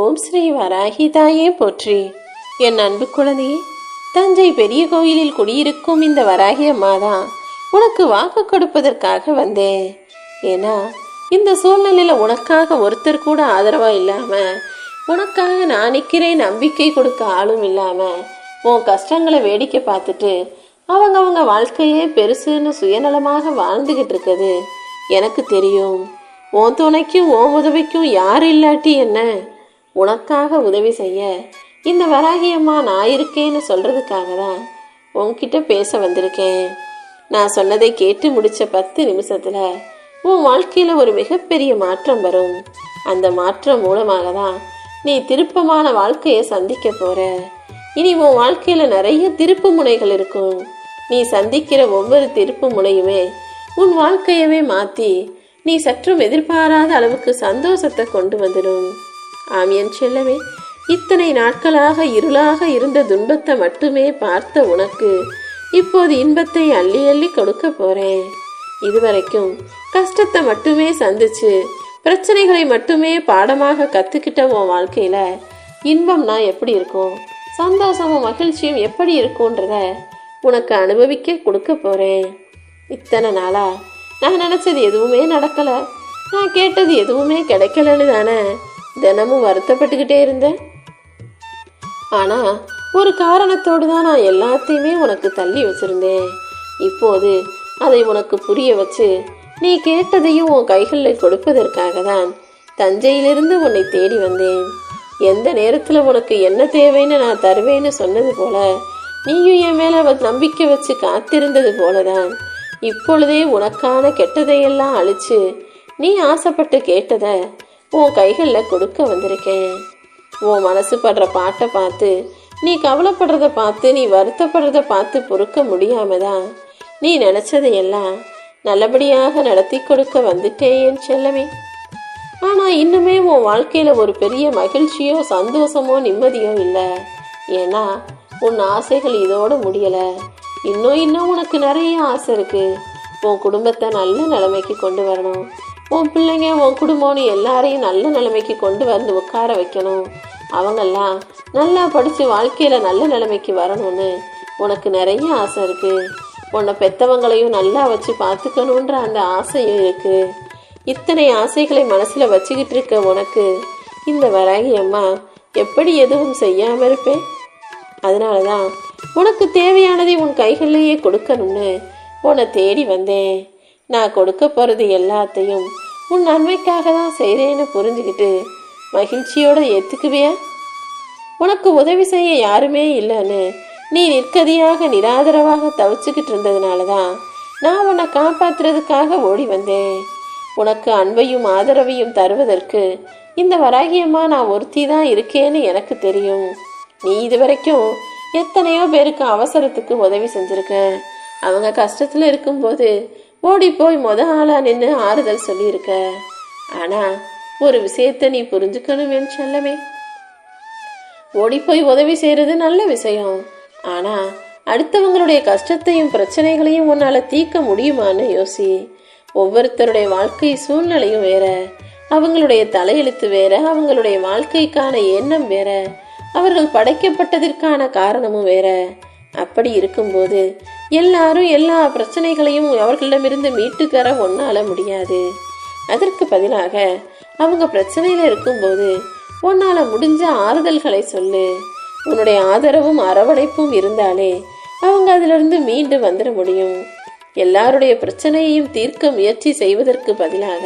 ஓம் ஸ்ரீ வராகி தாயே போற்றி. என் அன்பு குழந்தையே தஞ்சை பெரிய கோயிலில் குடியிருக்கும் இந்த வராகி அம்மா தான் உனக்கு வாக்கு கொடுப்பதற்காக வந்தேன். ஏன்னா இந்த சூழ்நிலையில் உனக்காக ஒருத்தர் கூட ஆதரவாக இல்லாமல் உனக்காக நான் நிற்கிறேன் நம்பிக்கை கொடுக்க ஆளும் இல்லாமல் உன் கஷ்டங்களை வேடிக்கை பார்த்துட்டு அவங்க அவங்க வாழ்க்கையே பெருசுன்னு சுயநலமாக வாழ்ந்துகிட்டு இருக்குது. எனக்கு தெரியும் உன் துணைக்கும் உன் உதவிக்கும் யார் இல்லாட்டி என்ன? உனக்காக உதவி செய்ய இந்த வராகியம்மா நான் இருக்கேன்னு சொல்கிறதுக்காக தான் உன்கிட்ட பேச வந்திருக்கேன். நான் சொன்னதை கேட்டு முடித்த பத்து நிமிஷத்தில் உன் வாழ்க்கையில் ஒரு மிகப்பெரிய மாற்றம் வரும். அந்த மாற்றம் மூலமாக தான் நீ திருப்பமான வாழ்க்கையை சந்திக்க போகிற இனி உன் வாழ்க்கையில் நிறைய திருப்பு முனைகள் இருக்கும். நீ சந்திக்கிற ஒவ்வொரு திருப்பு முனையுமே உன் வாழ்க்கையவே மாற்றி நீ சற்றும் எதிர்பாராத அளவுக்கு சந்தோஷத்தை கொண்டு வந்துடும். ஆம் என் செல்லமே இத்தனை நாட்களாக இருளாக இருந்த துன்பத்தை மட்டுமே பார்த்த உனக்கு இப்போது இன்பத்தை அள்ளி அள்ளி கொடுக்க போறேன். இதுவரைக்கும் கஷ்டத்தை மட்டுமே சந்திச்சு பிரச்சனைகளை மட்டுமே பாடமாக கத்துக்கிட்ட உன் வாழ்க்கையில இன்பம்னா எப்படி இருக்கும்? சந்தோஷமும் மகிழ்ச்சியும் எப்படி இருக்கும்ன்றத உனக்கு அனுபவிக்க கொடுக்க போறேன். இத்தனை நாளா நான் நினைச்சது எதுவுமே நடக்கல. நான் கேட்டது எதுவுமே கிடைக்கலன்னு தானே தினமும் வருத்தப்பட்டுக்கிட்டே இருந்தேன். ஆனா ஒரு காரணத்தோடு தான் நான் எல்லாத்தையுமே உனக்கு தள்ளி வச்சிருந்தேன். இப்போது அதை உனக்கு புரிய வச்சு நீ கேட்டதையும் உன் கைகளில் கொடுப்பதற்காக தான் தஞ்சையிலிருந்து உன்னை தேடி வந்தேன். எந்த நேரத்தில் உனக்கு என்ன தேவைன்னு நான் தருவேன்னு சொன்னது போல நீயும் என் மேலே வ- நம்பிக்கை வச்சு காத்திருந்தது போலதான். இப்பொழுதே உனக்கான கெட்டதையெல்லாம் அழிச்சு நீ ஆசைப்பட்டு கேட்டதை உன் கைகளில் கொடுக்க வந்திருக்கேன். உன் மனசு படுற பாட்டை பார்த்து நீ கவலைப்படுறத பார்த்து நீ வருத்தப்படுறத பார்த்து பொறுக்க முடியாம தான் நீ நினச்சதையெல்லாம் நல்லபடியாக நடத்தி கொடுக்க வந்துட்டேன் செல்லமே. ஆனால் இன்னுமே உன் வாழ்க்கையில் ஒரு பெரிய மகிழ்ச்சியோ சந்தோஷமோ நிம்மதியோ இல்லை. ஏன்னா உன் ஆசைகள் இதோடு முடியலை. இன்னும் இன்னும் உனக்கு நிறைய ஆசை இருக்குது உன் குடும்பத்தை நல்ல நிலைமைக்கு கொண்டு வரணும். உன் பிள்ளைங்க உன் குடும்பம்னு எல்லாரையும் நல்ல நிலைமைக்கு கொண்டு வந்து உட்கார வைக்கணும். அவங்கெல்லாம் நல்லா படித்து வாழ்க்கையில் நல்ல நிலைமைக்கு வரணும்னு உனக்கு நிறைய ஆசை இருக்குது உன்னை பெற்றவங்களையும் நல்லா வச்சு பார்த்துக்கணுன்ற அந்த ஆசையும் இருக்குது இத்தனை ஆசைகளை மனசில் வச்சுக்கிட்டு இருக்க உனக்கு இந்த வராகி அம்மா எப்படி எதுவும் செய்யாமல் இருப்பேன் அதனால தான் உனக்கு தேவையானதை உன் கைகளிலேயே கொடுக்கணும்னு உன்னை தேடி வந்தேன். நான் கொடுக்க போகிறது எல்லாத்தையும் உன் நன்மைக்காக தான் செய்கிறேன்னு புரிஞ்சுக்கிட்டு மகிழ்ச்சியோடு ஏற்றுக்குவியா உனக்கு உதவி செய்ய யாருமே இல்லைன்னு நீ நிற்கதியாக நிராதரவாக தவிச்சுக்கிட்டு இருந்ததுனால தான் நான் உன்னை காப்பாத்துறதுக்காக ஓடி வந்தேன். உனக்கு அன்பையும் ஆதரவையும் தருவதற்கு இந்த வராகியம்மா நான் ஒருத்தி தான் இருக்கேன்னு எனக்கு தெரியும். நீ இது வரைக்கும் எத்தனையோ பேருக்கு அவசரத்துக்கு உதவி செஞ்சுருக்க. அவங்க கஷ்டத்தில் இருக்கும்போது ஓடி போய் மொத ஆளா நின்று ஆறுதல் சொல்லியிருக்க. ஆனா ஒரு விஷயத்தை நீ புரிஞ்சுக்கணும் சொல்லவே ஓடி போய் உதவி செய்யறது நல்ல விஷயம். ஆனா அடுத்தவங்களுடைய கஷ்டத்தையும் பிரச்சனைகளையும் உன்னால தீர்க்க முடியுமான்னு யோசி. ஒவ்வொருத்தருடைய வாழ்க்கை சூழ்நிலையும் வேற. அவங்களுடைய தலையெழுத்து வேற. அவங்களுடைய வாழ்க்கைக்கான எண்ணம் வேற. அவர்கள் படைக்கப்பட்டதற்கான காரணமும் வேற. அப்படி இருக்கும்போது எல்லாரும் எல்லா பிரச்சனைகளையும் அவர்களிடமிருந்து மீட்டு தர ஒன்னால முடியாது. அதற்கு பதிலாக அவங்க பிரச்சனையில இருக்கும்போது உன்னால முடிஞ்ச ஆறுதல்களை சொல்லு. உன்னுடைய ஆதரவும் அரவணைப்பும் இருந்தாலே அவங்க அதிலிருந்து மீண்டு வந்துட முடியும். எல்லாருடைய பிரச்சனையையும் தீர்க்க முயற்சி செய்வதற்கு பதிலாக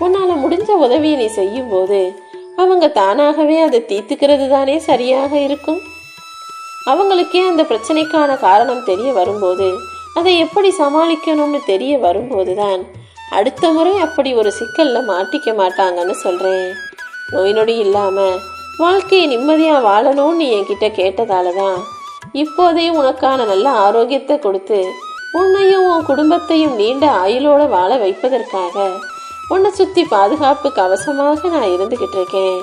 உன்னால முடிஞ்ச உதவியை நீ செய்யும் போது அவங்க தானாகவே அதை தீர்த்துக்கிறது தானே சரியாக இருக்கும்? அவங்களுக்கே அந்த பிரச்சனைக்கான காரணம் தெரிய வரும்போது அதை எப்படி சமாளிக்கணும்னு தெரிய வரும்போதுதான் அடுத்த முறை அப்படி ஒரு சிக்கலில் மாட்டிக்க மாட்டாங்கன்னு சொல்கிறேன் நோய் நொடி இல்லாமல் வாழ்க்கையை நிம்மதியாக வாழணும்னு நீ என்கிட்ட கேட்டதால தான் இப்போதே உனக்கான நல்ல ஆரோக்கியத்தை கொடுத்து உன்னையும் உன் குடும்பத்தையும் நீண்ட ஆயுளோடு வாழ வைப்பதற்காக உன்னை சுற்றி பாதுகாப்பு கவசமாக நான் இருந்துகிட்டு இருக்கேன்.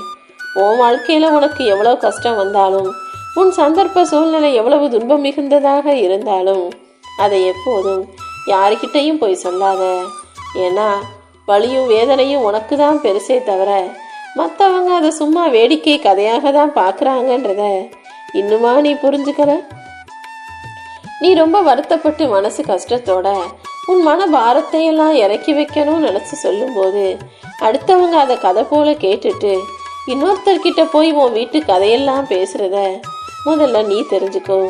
உன் வாழ்க்கையில் உனக்கு எவ்வளோ கஷ்டம் வந்தாலும் உன் சந்தர்ப்ப சூழ்நிலை எவ்வளவு துன்பம் மிகுந்ததாக இருந்தாலும் அதை எப்போதும் யாருக்கிட்டையும் போய் சொல்லாத. ஏன்னா வலியும் வேதனையும் உனக்கு தான் பெருசே தவிர மற்றவங்க அதை சும்மா வேடிக்கை கதையாக தான் பார்க்குறாங்கன்றத இன்னுமா நீ புரிஞ்சுக்கிற? நீ ரொம்ப வருத்தப்பட்டு மனசு கஷ்டத்தோட உன் மன பாரத்தையெல்லாம் இறக்கி வைக்கணும்னு நினச்சி சொல்லும்போது அடுத்தவங்க அதை கதை போல கேட்டுட்டு இன்னொருத்தர்கிட்ட போய் உன் வீட்டு கதையெல்லாம் பேசுகிறத முதல்ல நீ தெரிஞ்சுக்கோ.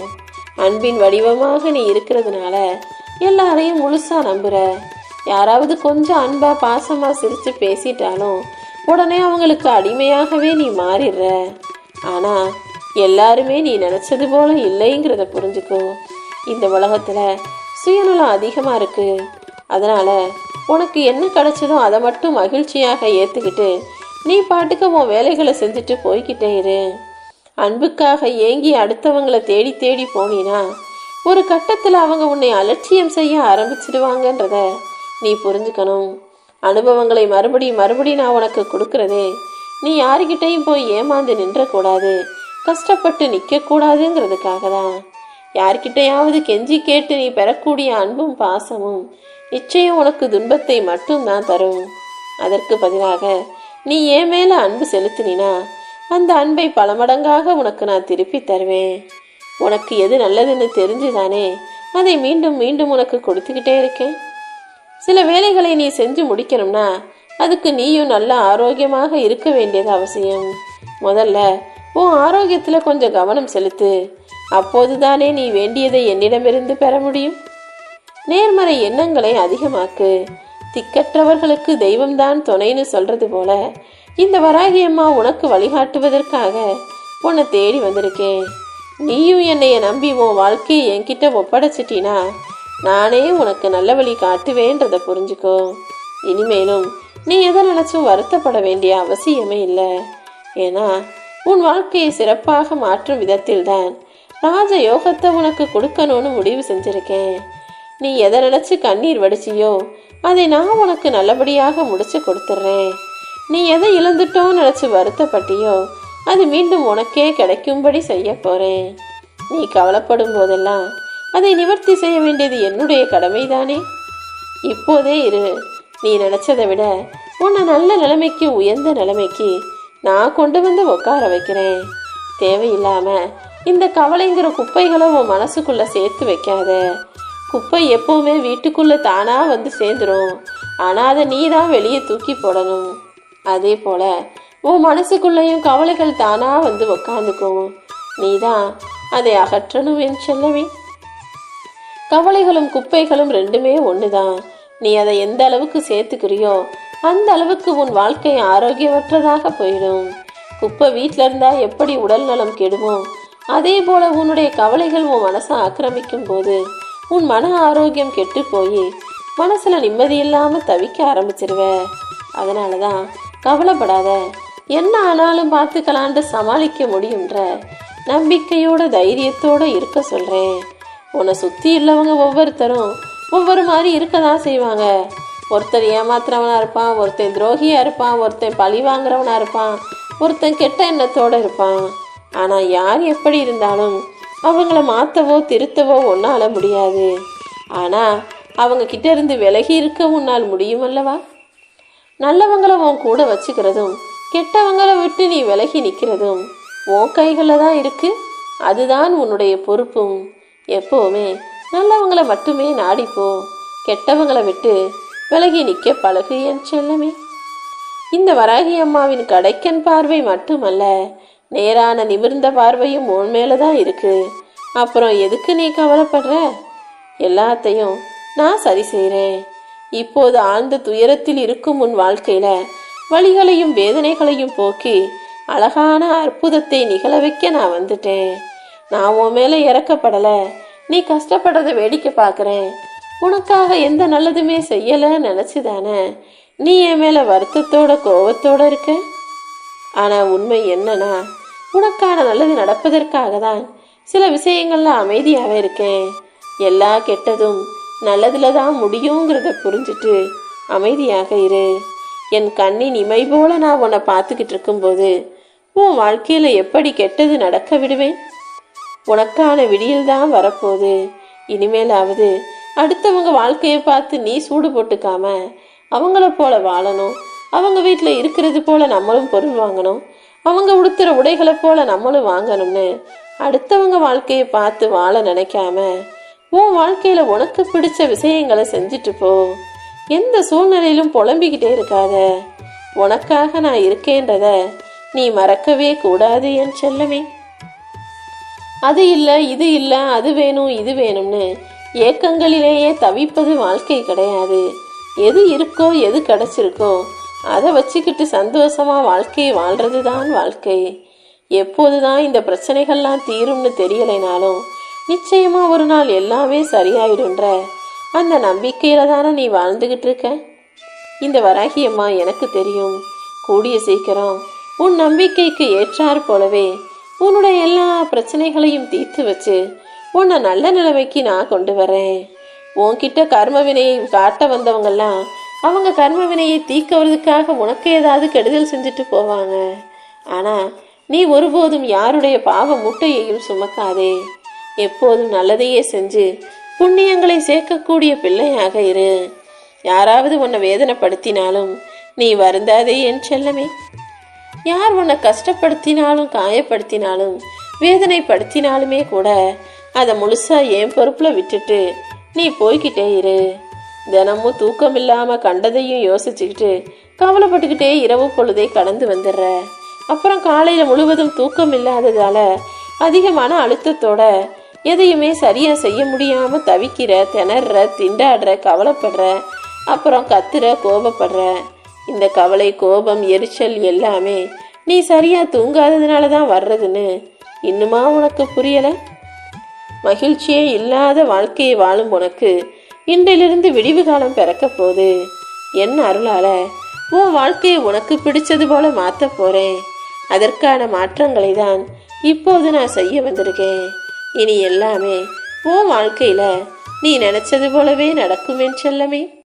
அன்பின் வடிவமாக நீ இருக்கிறதுனால எல்லாரையும் முழுசா நம்புற. யாராவது கொஞ்சம் அன்பா பாசமா சிரிச்சு பேசிட்டாலும் உடனே அவங்களுக்கு அடிமையாகவே நீ மாறிடுற. ஆனா எல்லாருமே நீ நினைச்சது போல இல்லைங்கிறத புரிஞ்சுக்கோ. இந்த உலகத்துல சுயநலம் அதிகமா இருக்கு. அதனால உனக்கு என்ன கிடைச்சதோ அதை மட்டும் மகிழ்ச்சியாக ஏத்துக்கிட்டு நீ பாட்டுக்கு உன் வேலைகளை செஞ்சுட்டு போய்கிட்டே இரு. அன்புக்காக ஏங்கி அடுத்தவங்களை தேடி தேடி போனீனா ஒரு கட்டத்தில் அவங்க உன்னை அலட்சியம் செய்ய ஆரம்பிச்சிடுவாங்கன்றத நீ புரிஞ்சுக்கணும். அனுபவங்களை மறுபடி மறுபடியும் நான் உனக்கு கொடுக்கறதே நீ யாருக்கிட்டையும் போய் ஏமாந்து நின்றக்கூடாது கஷ்டப்பட்டு நிற்கக்கூடாதுங்கிறதுக்காக தான் யார்கிட்டையாவது கெஞ்சி கேட்டு நீ பெறக்கூடிய அன்பும் பாசமும் நிச்சயம் உனக்கு துன்பத்தை மட்டும்தான் தரும். அதற்கு பதிலாக நீ ஏன் மேலே அன்பு செலுத்தினா அந்த அன்பை பல மடங்காக உனக்கு நான் திருப்பி தருவேன். உனக்கு எது நல்லதுன்னு தெரிஞ்சுதானே? அதை மீண்டும் மீண்டும் உனக்கு கொடுத்துக்கிட்டே இருக்கேன். சில வேலைகளை நீ செஞ்சு முடிக்கணும்னா அதுக்கு நீயும் நல்ல ஆரோக்கியமாக இருக்க வேண்டியது அவசியம். முதல்ல உன் ஆரோக்கியத்தில் கொஞ்சம் கவனம் செலுத்து. அப்போதுதானே நீ வேண்டியதை என்னிடமிருந்து பெற முடியும். நேர்மறை எண்ணங்களை அதிகமாக்கு. திக்கற்றவர்களுக்கு தெய்வம்தான் துணைன்னு சொல்றது போல இந்த வராகி அம்மா உனக்கு வழிகாட்டுவதற்காக உன்னை தேடி வந்திருக்கேன். நீயும் என்னைய நம்பி உன் வாழ்க்கையை என்கிட்ட ஒப்படைச்சிட்டினா நானே உனக்கு நல்ல வழி காட்டுவேன்றத புரிஞ்சுக்கோ. இனிமேலும் நீ எதை நினைச்சும் வருத்தப்பட வேண்டிய அவசியமே இல்லை. ஏன்னா உன் வாழ்க்கையை சிறப்பாக மாற்றும் விதத்தில்தான் ராஜ யோகத்தை உனக்கு கொடுக்கணும்னு முடிவு செஞ்சிருக்கேன். நீ எதை நினைச்சு கண்ணீர் வடிச்சியோ அதை நான் உனக்கு நல்லபடியாக முடிச்சு கொடுத்துட்றேன் நீ எதை இழந்துட்டோன்னு நினைச்சு வருத்தப்பட்டியோ அது மீண்டும் உனக்கே கிடைக்கும்படி செய்ய போறேன். நீ கவலைப்படும் போதெல்லாம் அதை நிவர்த்தி செய்ய வேண்டியது என்னுடைய கடமைதானே. இப்போதே இரு. நீ நினைச்சதை விட உன்னை நல்ல நிலைமைக்கு உயர்ந்த நிலைமைக்கு நான் கொண்டு வந்து உட்கார வைக்கிறேன். தேவையில்லாம இந்த கவலைங்கிற குப்பைகளை உன் மனசுக்குள்ள சேர்த்து வைக்காத. குப்பை எப்பவுமே வீட்டுக்குள்ள தானா வந்து சேர்ந்துரும். ஆனா அதை நீ தான் வெளியே தூக்கி போடணும். அதே போல உன் மனசுக்குள்ளேயும் கவலைகள் தானா வந்து உக்காந்துக்கும். நீதான் அதை அகற்றணும் என் செல்லவே கவலைகளும் குப்பைகளும் ரெண்டுமே ஒண்ணுதான். நீ அதை எந்த அளவுக்கு சேர்த்துக்கிறியோ அந்த அளவுக்கு உன் வாழ்க்கை ஆரோக்கியமற்றதாக போயிடும். குப்பை வீட்டில் இருந்தா எப்படி உடல் நலம் கெடுமோ அதே போல உன்னுடைய கவலைகள் உன் மனசை ஆக்கிரமிக்கும் போது உன் மன ஆரோக்கியம் கெட்டு போய் மனசுல நிம்மதி இல்லாம தவிக்க ஆரம்பிச்சிருவ. அதனாலதான் கவலைப்படாத. என்ன ஆனாலும் பார்த்துக்கலான்ட்டு சமாளிக்க முடியுன்ற நம்பிக்கையோட தைரியத்தோட இருக்க சொல்றேன். உன்னை சுத்தி இல்லவங்க ஒவ்வொருத்தரும் ஒவ்வொரு மாதிரி இருக்க தான் செய்வாங்க. ஒருத்தர் ஏமாத்துறவனா இருப்பான் ஒருத்தன் துரோகியா இருப்பான் ஒருத்தன் பழி வாங்குறவனா இருப்பான் ஒருத்தன் கெட்ட எண்ணத்தோட இருப்பான். ஆனா யார் எப்படி இருந்தாலும் அவங்கள மாத்தவோ திருத்தவோ ஒன்றால் முடியாது. ஆனா அவங்க கிட்ட இருந்து விலகி இருக்க உன்னால் முடியும் அல்லவா? நல்லவங்களை உன் கூட வச்சுக்கிறதும் கெட்டவங்களை விட்டு நீ விலகி நிற்கிறதும் உன் கைகளில் தான் இருக்கு. அதுதான் உன்னுடைய பொறுப்பும். எப்போவுமே நல்லவங்களை மட்டுமே நாடிப்போ. கெட்டவங்களை விட்டு விலகி நிற்க பழகு என் செல்லமே. இந்த வராகி அம்மாவின் கடைக்கன் பார்வை மட்டுமல்ல நேரான நிமிர்ந்த பார்வையும் உன் மேலே தான் இருக்கு. அப்புறம் எதுக்கு நீ கவலைப்படுற? எல்லாத்தையும் நான் சரி செய்கிறேன் இப்போது ஆழ்ந்த துயரத்தில் இருக்கும் உன் வாழ்க்கையில வழிகளையும் வேதனைகளையும் போக்கி அழகான அற்புதத்தை நிகழ வைக்க நான் வந்துட்டேன். நான் உன் மேல இறக்கப்படல. நீ கஷ்டப்படுறத வேடிக்கை பார்க்கறேன். உனக்காக எந்த நல்லதுமே செய்யல நினைச்சுதானே? நீ என் மேல வருத்தத்தோட கோபத்தோட இருக்க? ஆனா உண்மை என்னன்னா உனக்கான நல்லது நடப்பதற்காக தான் சில விஷயங்கள்ல அமைதியாவே இருக்கேன். எல்லா கெட்டதும் நல்லதுல தான் முடியுங்கிறத புரிஞ்சுட்டு அமைதியாக இரு. என் கண்ணின் இமை போல நான் உன்னை பார்த்துக்கிட்டு இருக்கும்போது உன் வாழ்க்கையில் எப்படி கெட்டது நடக்க விடுவேன்? உனக்கான விடியில் தான் வரப்போகுது. இனிமேலாவது அடுத்தவங்க வாழ்க்கையை பார்த்து நீ சூடு போட்டுக்காம அவங்கள போல வாழணும். அவங்க வீட்டில் இருக்கிறது போல நம்மளும் பொருள் வாங்கணும். அவங்க உடுத்துற உடைகளை போல நம்மளும் வாங்கணும்னு அடுத்தவங்க வாழ்க்கையை பார்த்து வாழ நினைக்காம உன் வாழ்க்கையில உனக்கு பிடிச்ச விஷயங்களை செஞ்சுட்டு போ. எந்த சூழ்நிலையிலும் புலம்பிக்கிட்டே இருக்காத. உனக்காக நான் இருக்கேன்றத நீ மறக்கவே கூடாது என் செல்லமே. அது இல்லை இது இல்லை அது வேணும் இது வேணும்னு ஏக்கங்களிலேயே தவிப்பது வாழ்க்கை கிடையாது. எது இருக்கோ எது கிடைச்சிருக்கோ அதை வச்சுக்கிட்டு சந்தோஷமாக வாழ்க்கையை வாழ்றது தான் வாழ்க்கை. எப்போது தான் இந்த பிரச்சனைகள்லாம் தீரும்னு தெரியலைனாலும் நிச்சயமா ஒரு நாள் எல்லாமே சரியாயிடும்ன்ற. அந்த நம்பிக்கையில தானே நீ வாழ்ந்துகிட்டு இருக்க? இந்த வராகியம்மா எனக்கு தெரியும். கூடிய சீக்கிரம் உன் நம்பிக்கைக்கு ஏற்றார் போலவே உன்னுடைய எல்லா பிரச்சனைகளையும் தீர்த்து வச்சு உன்னை நல்ல நிலைமைக்கு நான் கொண்டு வரேன். உன்கிட்ட கர்ம வினையை காட்ட வந்தவங்கெல்லாம் அவங்க கர்ம வினையை தீர்க்கறதுக்காக உனக்கு ஏதாவது கெடுதல் செஞ்சுட்டு போவாங்க. ஆனா நீ ஒருபோதும் யாருடைய பாவ முட்டையையும் சுமக்காதே. எப்போதும் நல்லதையே செஞ்சு புண்ணியங்களை சேர்க்கக்கூடிய பிள்ளையாக இரு. யாராவது உன்னை வேதனைப்படுத்தினாலும் நீ வருந்தாதே என் செல்லமே. யார் உன்னை கஷ்டப்படுத்தினாலும் காயப்படுத்தினாலும் வேதனைப்படுத்தினாலுமே கூட அதை முழுசா என் பொறுப்புல விட்டுட்டு நீ போய்கிட்டே இரு. தினமும் தூக்கம் இல்லாம கண்டதையும் யோசிச்சுக்கிட்டு கவலைப்பட்டுக்கிட்டே இரவு பொழுதே கடந்து வந்துடுற. அப்புறம் காலையில முழுவதும் தூக்கம் இல்லாததால அதிகமான அழுத்தத்தோட எதையுமே சரியா செய்ய முடியாம தவிக்கிற திணற திண்டாடுற கவலைப்படுற அப்புறம் கத்துற கோபப்படுற. இந்த கவலை கோபம் எரிச்சல் எல்லாமே நீ சரியா தூங்காததுனால தான் வர்றதுன்னு இன்னுமா உனக்கு புரியல? மகிழ்ச்சியே இல்லாத வாழ்க்கையை வாழும் உனக்கு இன்றிலிருந்து விடிவு காலம் பிறக்க போகுது. என் அருளால உன் வாழ்க்கையை உனக்கு பிடிச்சது போல மாற்ற போறேன். அதற்கான மாற்றங்களை தான் இப்போது நான் செய்ய வந்திருக்கேன். இனி எல்லாமே உன் வாழ்க்கையில நீ நினைச்சது போலவே நடக்கும் என் செல்லமே.